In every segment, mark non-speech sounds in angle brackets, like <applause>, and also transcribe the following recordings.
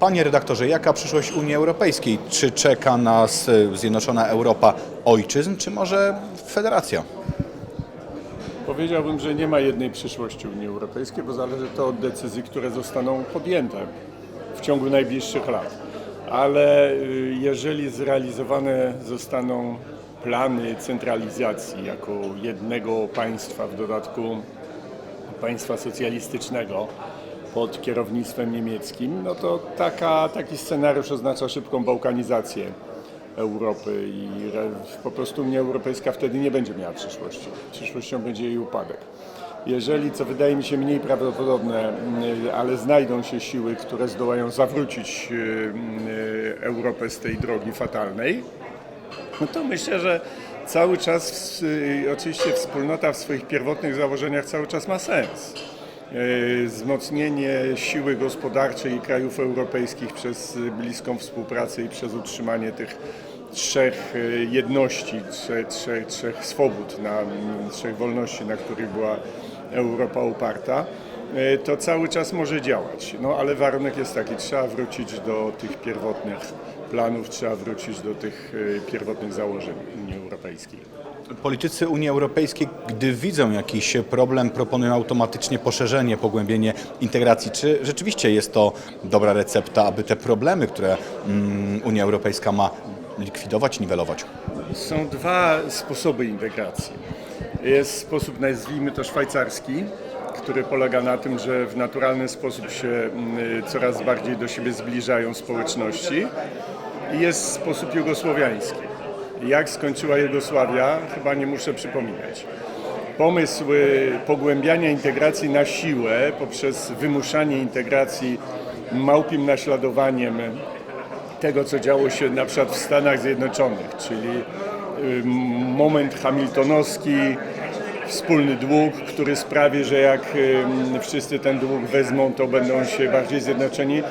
Panie redaktorze, jaka przyszłość Unii Europejskiej? Czy czeka nas e, zjednoczona Europa ojczyzn, czy może federacja? Powiedziałbym, że nie ma jednej przyszłości Unii Europejskiej, bo zależy to od decyzji, które zostaną podjęte w ciągu najbliższych lat. Ale y, jeżeli zrealizowane zostaną plany centralizacji jako jednego państwa, w dodatku państwa socjalistycznego pod kierownictwem niemieckim, no to taka, taki scenariusz oznacza szybką bałkanizację Europy i po prostu Unia Europejska wtedy nie będzie miała przyszłości. Przyszłością będzie jej upadek. Jeżeli, co wydaje mi się mniej prawdopodobne, mm, ale znajdą się siły, które zdołają zawrócić y, Europę z tej drogi fatalnej, no to myślę, że cały czas, y, oczywiście wspólnota w swoich pierwotnych założeniach cały czas ma sens. Y, Wzmocnienie siły gospodarczej krajów europejskich przez bliską współpracę i przez utrzymanie tych trzech y, jedności, trzech, trzech, trzech swobód, na, trzech wolności, na których była Europa oparta, y, to cały czas może działać. No ale warunek jest taki, trzeba wrócić do tych pierwotnych planów, trzeba wrócić do tych pierwotnych założeń Unii Europejskiej. Politycy Unii Europejskiej, gdy widzą jakiś problem, proponują automatycznie poszerzenie, pogłębienie integracji. Czy rzeczywiście jest to dobra recepta, aby te problemy, które mm, Unia Europejska ma, likwidować, niwelować? Są dwa sposoby integracji. Jest sposób, nazwijmy to szwajcarski, który polega na tym, że w naturalny sposób się mm, coraz bardziej do siebie zbliżają społeczności. I jest sposób jugosłowiański. Jak skończyła Jugosławia, chyba nie muszę przypominać. Pomysł y, pogłębiania integracji na siłę poprzez wymuszanie integracji małpim naśladowaniem tego, co działo się na przykład w Stanach Zjednoczonych, czyli y, moment hamiltonowski, wspólny dług, który sprawi, że jak y, wszyscy ten dług wezmą, to będą się bardziej zjednoczeni.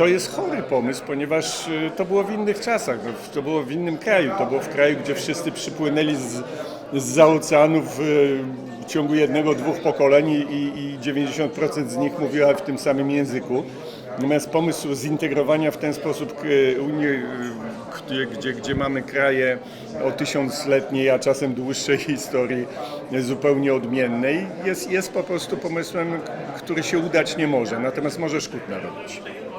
To jest chory pomysł, ponieważ y, to było w innych czasach, no, to było w innym kraju, to było w kraju, gdzie wszyscy przypłynęli z, z oceanów y, w ciągu jednego, dwóch pokoleń i, i 90% z nich mówiła w tym samym języku. Natomiast pomysł zintegrowania w ten sposób e, Unii, gdzie, gdzie, gdzie mamy kraje o tysiącletniej, a czasem dłuższej <laughs> historii zupełnie odmiennej, jest, jest po prostu pomysłem, który się udać nie może, natomiast może szkód narobić.